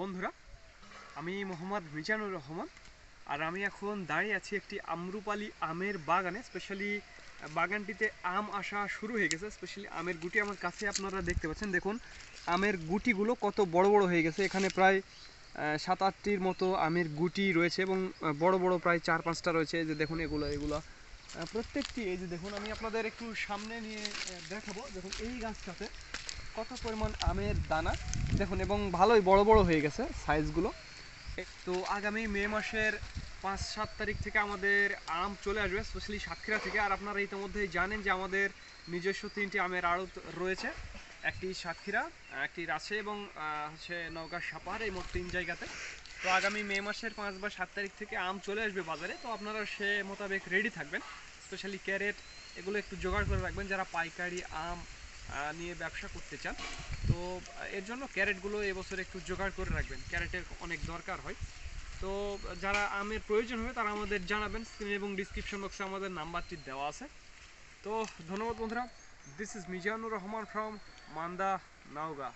বন্ধুরা, আমি মোহাম্মদ মিজানুর রহমান আর আমি এখন দাঁড়িয়ে আছি একটি আমরুপালি আমের বাগানে স্পেশালি বাগানটিতে আম আসা শুরু হয়ে গেছে স্পেশালি আমের গুটি আমার কাছে আপনারা দেখতে পাচ্ছেন। দেখুন, আমের গুটিগুলো কত বড় বড় হয়ে গেছে, এখানে প্রায় সাত আটটির মতো আমের গুটি রয়েছে এবং বড় বড় প্রায় চার পাঁচটা রয়েছে। যে দেখুন এগুলো এগুলো প্রত্যেকটি, এই যে দেখুন, আমি আপনাদের একটু সামনে নিয়ে দেখাবো। দেখুন, এই গাছটাতে কত পরিমাণ আমের দানা? দেখুন, এবং ভালোই বড় বড় হয়ে গেছে সাইজগুলো তো আগামী মে মাসের পাঁচ সাত তারিখ থেকে আমাদের আম চলে আসবে স্পেশালি সাতক্ষীরা থেকে। আর আপনারা ইতিমধ্যেই জানেন যে আমাদের নিজস্ব তিনটি আমের আড়ত রয়েছে। একটি সাতক্ষীরা, একটি রাজশাহী এবং হচ্ছে নওগাঁ সাপাহার, এই মোট তিন জায়গাতে। তো আগামী মে মাসের পাঁচ বা সাত তারিখ থেকে আম চলে আসবে বাজারে। তো আপনারা সে মোতাবেক রেডি থাকবেন। স্পেশালি ক্যারেট এগুলো একটু জোগাড় করে রাখবেন। যারা পাইকারি আম নিয়ে ব্যবসা করতে চান। তো এর জন্য ক্যারেটগুলো এবছর একটু জোগাড় করে রাখবেন। ক্যারেটের অনেক দরকার হয়। তো যারা আমের প্রয়োজন হবে, তারা আমাদের জানাবেন। স্ক্রিন এবং ডিসক্রিপশন বক্সে আমাদের নাম্বারটি দেওয়া আছে। তো ধন্যবাদ বন্ধুরা। This is Mizanur Rahman from Manda, Naogaon.